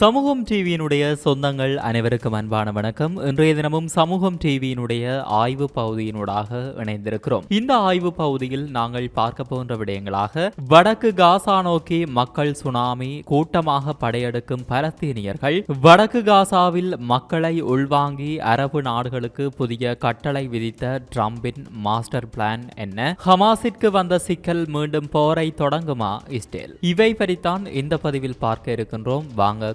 சமூகம் டிவியினுடைய சொந்தங்கள் அனைவருக்கும் அன்பான வணக்கம். இன்றைய தினமும் சமூகம் டிவியினுடைய ஆய்வு பகுதியினூடாக இணைந்திருக்கிறோம். இந்த ஆய்வு பகுதியில் நாங்கள் பார்க்க போன்ற விடயங்களாக வடக்கு காசா நோக்கி மக்கள் சுனாமி கூட்டமாக படையெடுக்கும் பலஸ்தீனியர்கள் வடக்கு காசாவில் மக்களை உள்வாங்கி அரபு நாடுகளுக்கு புதிய கட்டளை விதித்த ட்ரம்பின் மாஸ்டர் பிளான் என்ன? ஹமாஸிற்கு வந்த சிக்கல் மீண்டும் போரை தொடங்குமா இஸ்ரேல்? இவை பற்றித்தான் இந்த பதிவில் பார்க்க இருக்கின்றோம். வாங்க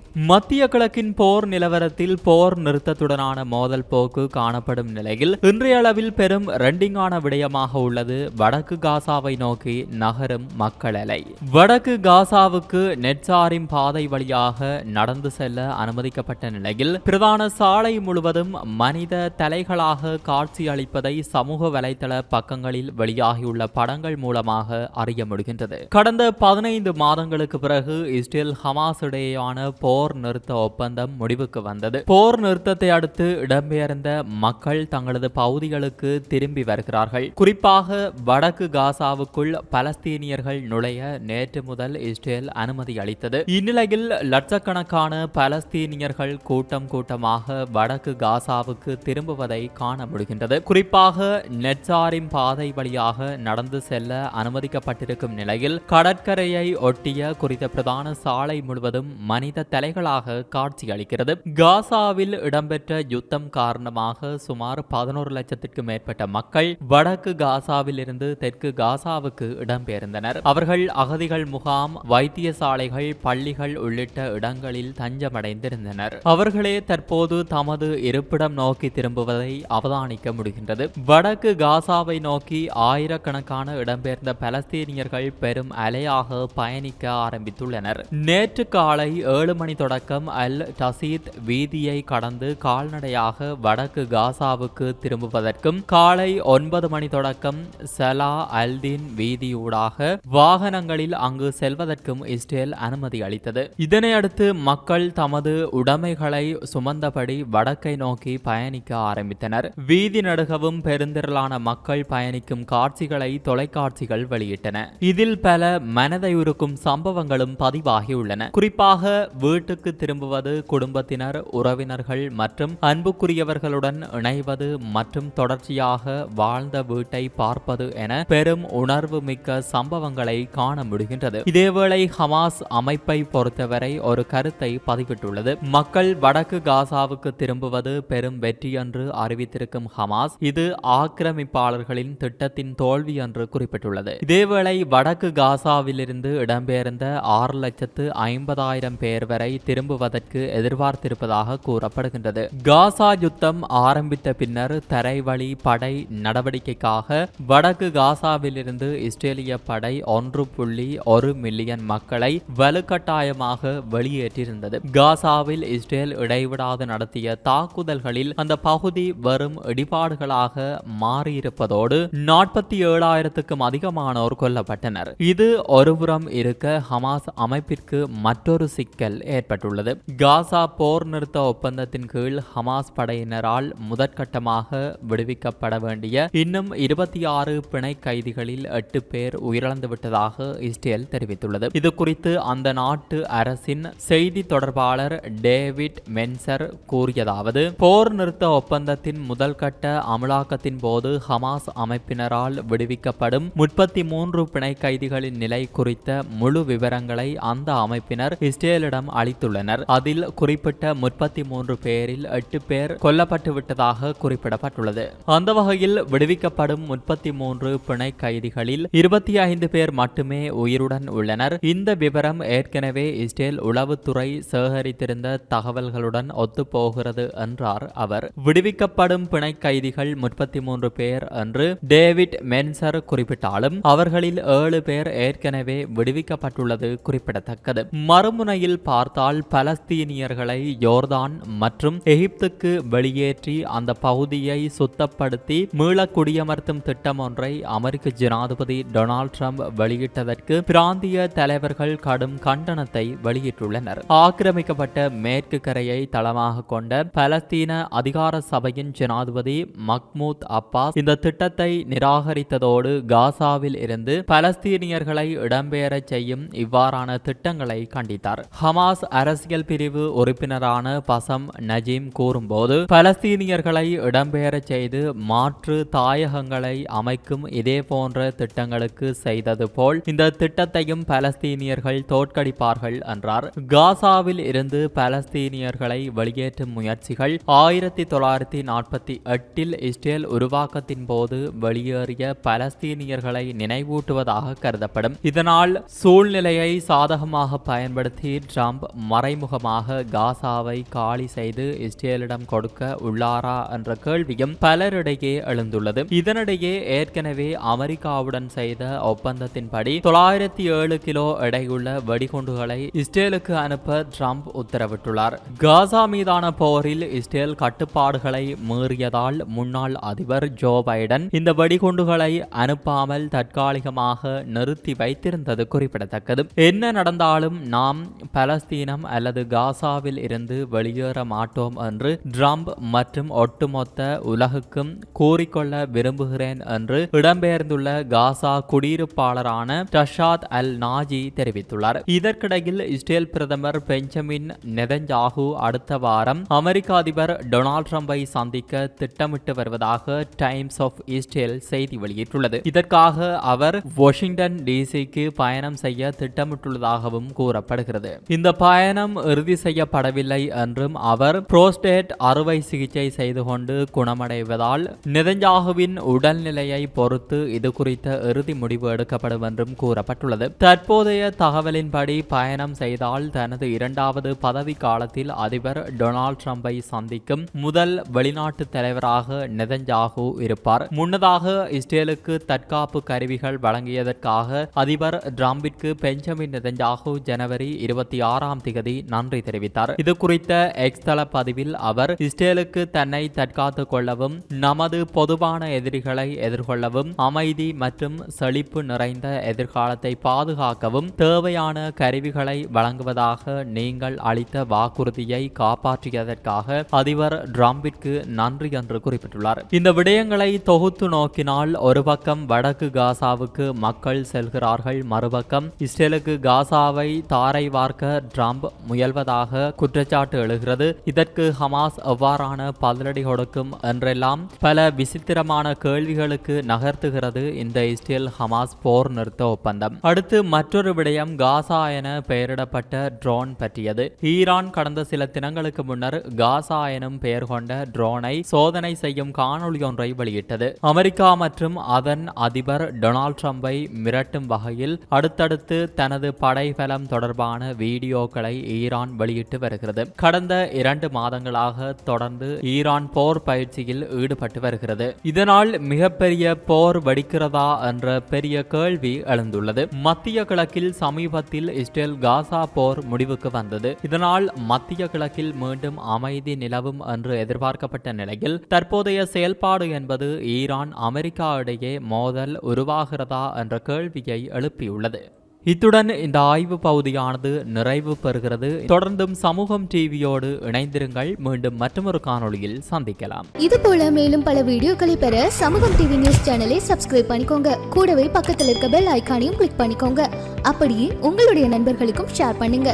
மத்திய கிழக்கின் போர் நிலவரத்தில் போர் நிறுத்தத்துடனான மோதல் போக்கு காணப்படும் நிலையில் இன்றைய அளவில் பெரும் ரெண்டிங்கான விடயமாக உள்ளது. வடக்கு காசாவை நோக்கி நகரும் மக்கள் அலை. வடக்கு காசாவுக்கு நெட்சாரின் பாதை வழியாக நடந்து செல்ல அனுமதிக்கப்பட்ட நிலையில் பிரதான சாலை முழுவதும் மனித தலைகளாக காட்சி அளிப்பதை சமூக வலைதள பக்கங்களில் வெளியாகியுள்ள படங்கள் மூலமாக அறிய முடிகின்றது. கடந்த பதினைந்து மாதங்களுக்கு பிறகு இஸ்ரேல் ஹமாஸ் இடையேயான போர் நிறுத்த ஒப்பந்தம் முடிவுக்கு வந்தது. போர் நிறுத்தத்தை அடுத்து இடம்பெயர்ந்த மக்கள் தங்களது பகுதிகளுக்கு திரும்பி வருகிறார்கள். குறிப்பாக வடக்கு காசாவுக்குள் பலஸ்தீனியர்கள் நுழைய நேற்று முதல் இஸ்ரேல் அனுமதி அளித்தது. இந்நிலையில் லட்சக்கணக்கான பலஸ்தீனியர்கள் கூட்டம் கூட்டமாக வடக்கு காசாவுக்கு திரும்புவதை காண முடிகின்றது. குறிப்பாக நெட்சாரின் பாதை வழியாக நடந்து செல்ல அனுமதிக்கப்பட்டிருக்கும் நிலையில் கடற்கரையை ஒட்டிய குறித்த பிரதான சாலை முழுவதும் மனித தலை காட்சி காட்சியளிக்கிறது. காசாவில் இடம்பெற்ற யுத்தம் காரணமாக சுமார் பதினோரு லட்சத்திற்கும் மேற்பட்ட மக்கள் வடக்கு காசாவில் இருந்து தெற்கு காசாவுக்கு இடம்பெயர்ந்தனர். அவர்கள் அகதிகள் முகாம் வைத்தியசாலைகள் பள்ளிகள் உள்ளிட்ட இடங்களில் தஞ்சமடைந்திருந்தனர். அவர்களே தற்போது தமது இருப்பிடம் நோக்கி திரும்புவதை அவதானிக்க முடிகின்றது. வடக்கு காசாவை நோக்கி ஆயிரக்கணக்கான இடம்பெயர்ந்த பலஸ்தீனியர்கள் பெரும் அலையாக பயணிக்க ஆரம்பித்துள்ளனர். நேற்று காலை ஏழு மணி தொடக்கம் அல் டசீத் வீதியை கடந்து கால்நடையாக வடக்கு காசாவுக்கு திரும்புவதற்கும் காலை ஒன்பது மணி தொடக்கம் சலா அல்தீன் வீதியூடாக வாகனங்களில் அங்கு செல்வதற்கும் இஸ்ரேல் அனுமதி அளித்தது. இதனையடுத்து மக்கள் தமது உடைமைகளை சுமந்தபடி வடக்கை நோக்கி பயணிக்க ஆரம்பித்தனர். வீதி நடுகவும் பெருந்திரளான மக்கள் பயணிக்கும் காட்சிகளை தொலைக்காட்சிகள் வெளியிட்டன. இதில் பல மனதை உருக்கும் சம்பவங்களும் பதிவாகியுள்ளன குறிப்பாக வீட்டுக்கு திரும்புவது குடும்பத்தினர் உறவினர்கள் மற்றும் அன்புக்குரியவர்களுடன் இணைவது மற்றும் தொடர்ச்சியாக வாழ்ந்த வீட்டை பார்ப்பது என பெரும் உணர்வு மிக்க சம்பவங்களை காண முடிகின்றது. இதேவேளை ஹமாஸ் அமைப்பை பொறுத்தவரை ஒரு கருத்தை பதிவிட்டுள்ளது. மக்கள் வடக்கு காசாவுக்கு திரும்புவது பெரும் வெற்றி என்று அறிவித்திருக்கும் ஹமாஸ் இது ஆக்கிரமிப்பாளர்களின் திட்டத்தின் தோல்வி என்று குறிப்பிட்டுள்ளது. இதேவேளை வடக்கு காசாவிலிருந்து இடம்பெயர்ந்த ஆறு லட்சத்து ஐம்பதாயிரம் பேர் வரை திரும்புவதற்கு எதிர்பார்த்திருப்பதாக கூறப்படுகின்றது. காசா யுத்தம் ஆரம்பித்த பின்னர் தரைவழி படை நடவடிக்கைக்காக வடக்கு காசாவிலிருந்து இஸ்ரேலிய படை ஒன்று புள்ளி ஒரு மில்லியன் மக்களை வலுக்கட்டாயமாக வெளியேற்றியிருந்தது. காசாவில் இஸ்ரேல் இடைவிடாது நடத்திய தாக்குதல்களில் அந்த பகுதி வரும் இடிபாடுகளாக மாறியிருப்பதோடு நாற்பத்தி ஏழாயிரத்துக்கும் அதிகமானோர் கொல்லப்பட்டனர். இது ஒருபுறம் இருக்க ஹமாஸ் அமைப்பிற்கு மற்றொரு சிக்கல் ஏற்பட்டுள்ளது காசா போர் நிறுத்த ஒப்பந்தத்தின் கீழ் ஹமாஸ் படையினரால் முதற்கட்டமாக விடுவிக்கப்பட வேண்டிய இன்னும் இருபத்தி ஆறு பிணை கைதிகளில் எட்டு பேர் உயிரிழந்துவிட்டதாக இஸ்ரேல் தெரிவித்துள்ளது. இது குறித்து அந்த நாட்டு அரசின் செய்தி தொடர்பாளர் டேவிட் மென்சர் கூறியதாவது போர் நிறுத்த ஒப்பந்தத்தின் முதல் கட்ட அமலாக்கத்தின் போது ஹமாஸ் அமைப்பினரால் விடுவிக்கப்படும் முப்பத்தி மூன்று பிணை கைதிகளின் நிலை குறித்த முழு விவரங்களை அந்த அமைப்பினர் இஸ்ரேலிடம் தெரிவித்துள்ளனர் அதில் குறிப்பிட்ட முப்பத்தி மூன்று பேரில் எட்டு பேர் கொல்லப்பட்டு விட்டதாக குறிப்பிடப்பட்டுள்ளது. அந்த வகையில் விடுவிக்கப்படும் முப்பத்தி மூன்று பிணை கைதிகளில் இருபத்தி ஐந்து பேர் மட்டுமே உயிருடன் உள்ளனர். இந்த விவரம் ஏற்கனவே இஸ்ரேல் உளவுத்துறை சேகரித்திருந்த தகவல்களுடன் ஒத்துப்போகிறது என்றார் அவர். விடுவிக்கப்படும் பிணை கைதிகள் முப்பத்தி மூன்று பேர் என்று டேவிட் மென்சர் குறிப்பிட்டாலும் அவர்களில் ஏழு பேர் ஏற்கனவே விடுவிக்கப்பட்டுள்ளது குறிப்பிடத்தக்கது. மறுமுனையில் பார்த்தால் அரசாங்கத்தால் பலஸ்தீனியர்களை யோர்தான் மற்றும் எகிப்துக்கு வெளியேற்றி அந்த பகுதியை சுத்தப்படுத்தி மீள குடியமர்த்தும் திட்டம் ஒன்றை அமெரிக்க ஜனாதிபதி டொனால்ட் ட்ரம்ப் வெளியிட்டதற்கு பிராந்திய தலைவர்கள் கடும் கண்டனத்தை வெளியிட்டுள்ளனர். ஆக்கிரமிக்கப்பட்ட மேற்கு கரையை தளமாக கொண்ட பலஸ்தீன அதிகார சபையின் ஜனாதிபதி மக்மூத் அப்பாஸ் இந்த திட்டத்தை நிராகரித்ததோடு காசாவில் இருந்து பலஸ்தீனியர்களை இடம்பெயரச் செய்யும் இவ்வாறான திட்டங்களை கண்டித்தார். ஹமாஸ் அரசியல் பிரிவு உறுப்பினரான பசம் நஜீம் கூறும்போது பலஸ்தீனியர்களை இடம்பெயரச் செய்து மாற்று தாயகங்களை அமைக்கும் இதே போன்ற திட்டங்களுக்கு செய்தது போல் இந்த திட்டத்தையும் பலஸ்தீனியர்கள் தோற்கடிப்பார்கள் என்றார். காசாவில் இருந்து பலஸ்தீனியர்களை வெளியேற்றும் முயற்சிகள் ஆயிரத்தி தொள்ளாயிரத்தி நாற்பத்தி எட்டில் இஸ்ரேல் உருவாக்கத்தின் போது வெளியேறிய பலஸ்தீனியர்களை நினைவூட்டுவதாக கருதப்படும். இதனால் சூழ்நிலையை சாதகமாக பயன்படுத்தி ட்ரம்ப் மறைமுகமாக காசாவை காலி செய்து இஸ்ரேலிடம் கொடுக்க உள்ளாரா என்ற கேள்வியும் பலரிடையே எழுந்துள்ளது. இதனிடையே ஏற்கனவே அமெரிக்காவுடன் செய்த ஒப்பந்தத்தின்படி தொள்ளாயிரத்தி ஏழு கிலோ எடையுள்ள வெடிகுண்டுகளை இஸ்ரேலுக்கு அனுப்ப ட்ரம்ப் உத்தரவிட்டுள்ளார். காசா மீதான போரில் இஸ்ரேல் கட்டுப்பாடுகளை மீறியதால் முன்னாள் அதிபர் ஜோ பைடன் இந்த வெடிகுண்டுகளை அனுப்பாமல் தற்காலிகமாக நிறுத்தி வைத்திருந்தது குறிப்பிடத்தக்கது. என்ன நடந்தாலும் நாம் பலஸ்தீன தினம் அல்லது காசாவில் இருந்து வெளியேற மாட்டோம் என்று ட்ரம்ப் மற்றும் ஒட்டுமொத்த உலகுக்கும் கூறிக்கொள்ள விரும்புகிறேன் என்று இடம்பெயர்ந்துள்ள காசா குடியிருப்பாளரான டஷாத் அல் நாஜி தெரிவித்துள்ளார். இதற்கிடையில் இஸ்ரேல் பிரதமர் பெஞ்சமின் நெதஞ்சாகு அடுத்த வாரம் அமெரிக்க அதிபர் டொனால்ட் ட்ரம்பை சந்திக்க திட்டமிட்டு வருவதாக டைம்ஸ் ஆஃப் இஸ்ரேல் செய்தி வெளியிட்டுள்ளது. இதற்காக அவர் வாஷிங்டன் டிசிக்கு பயணம் செய்ய திட்டமிட்டுள்ளதாகவும் கூறப்படுகிறது. இந்த பயணம் இறுதி செய்யப்படவில்லை என்றும் அவர் புரோஸ்டேட் அறுவை சிகிச்சை செய்து கொண்டு குணமடைவதால் நிதஞ்சாகுவின் உடல்நிலையை பொறுத்து இது குறித்த இறுதி முடிவு எடுக்கப்படும் என்றும் கூறப்பட்டுள்ளது. தற்போதைய தகவலின்படி பயணம் செய்தால் தனது இரண்டாவது பதவி காலத்தில் அதிபர் டொனால்ட் ட்ரம்பை சந்திக்கும் முதல் வெளிநாட்டு தலைவராக நெதஞ்சாகு இருப்பார். முன்னதாக இஸ்ரேலுக்கு தற்காப்பு கருவிகள் வழங்கியதற்காக அதிபர் ட்ரம்பிற்கு பெஞ்சமின் நெதஞ்சாகு ஜனவரி இருபத்தி ஆறாம் தேதி திகதி நன்றி தெரிவித்தார். இது குறித்த எக்ஸ் தள பதிவில் அவர் இஸ்ரேலுக்கு தன்னை தற்காத்துக் கொள்ளவும் நமது பொதுவான எதிரிகளை எதிர்கொள்ளவும் அமைதி மற்றும் செழிப்பு நிறைந்த எதிர்காலத்தை பாதுகாக்கவும் தேவையான கருவிகளை வழங்குவதாக நீங்கள் அளித்த வாக்குறுதியை காப்பாற்றியதற்காக அதிபர் டிரம்பிற்கு நன்றி என்று குறிப்பிட்டுள்ளார். இந்த விடயங்களை தொகுத்து நோக்கினால் ஒரு பக்கம் வடக்கு காசாவுக்கு மக்கள் செல்கிறார்கள் மறுபக்கம் இஸ்ரேலுக்கு காசாவை தாரை வார்க்க டிரம்ப் முயல்வதாக குற்றச்சாட்டு எழுகிறது. இதற்கு ஹமாஸ் எவ்வாறான பதிலடி கொடுக்கும் என்றெல்லாம் பல விசித்திரமான கேள்விகளுக்கு நகர்த்துகிறது இந்த இஸ்ரேல் ஹமாஸ் போர் நிறுத்த ஒப்பந்தம். அடுத்து மற்றொரு விடயம் காசா என பெயரிடப்பட்ட ட்ரோன் பற்றியது. ஈரான் கடந்த சில தினங்களுக்கு முன்னர் காசா எனும் பெயர் கொண்ட ட்ரோனை சோதனை செய்யும் காணொளி ஒன்றை வெளியிட்டது. அமெரிக்கா மற்றும் அதன் அதிபர் டொனால்ட் ட்ரம்பை மிரட்டும் வகையில் அடுத்தடுத்து தனது படைபலம் தொடர்பான வீடியோக்களை ஈரான் வெளியிட்டு வருகிறது. கடந்த இரண்டு மாதங்களாக தொடர்ந்து ஈரான் போர் பயிற்சியில் ஈடுபட்டு வருகிறது. இதனால் மிகப்பெரிய போர் வெடிக்கிறதா என்ற பெரிய கேள்வி எழுந்துள்ளது. மத்திய கிழக்கில் சமீபத்தில் இஸ்ரேல் காசா போர் முடிவுக்கு வந்தது. இதனால் மத்திய கிழக்கில் மீண்டும் அமைதி நிலவும் என்று எதிர்பார்க்கப்பட்ட நிலையில் தற்போதைய செயல்பாடு என்பது ஈரான் அமெரிக்கா இடையே மோதல் உருவாகிறதா என்ற கேள்வியை எழுப்பியுள்ளது. இத்துடன் இந்த ஆய்வு பகுதியானது நிறைவு பெறுகிறது. தொடர்ந்தும் சமூகம் டிவியோடு இணைந்திருங்கள். மீண்டும் மற்றொரு காணொளியில் சந்திக்கலாம். இது போல மேலும் பல வீடியோக்களை பெற சமூகம் டிவி நியூஸ் சேனலை சப்ஸ்கிரைப் பண்ணிக்கோங்க. கூடவே பக்கத்தில் இருக்க பெல் ஐக்கானையும் கிளிக் பண்ணிக்கோங்க. அப்படியே உங்களுடைய நண்பர்களுக்கும் ஷேர் பண்ணுங்க.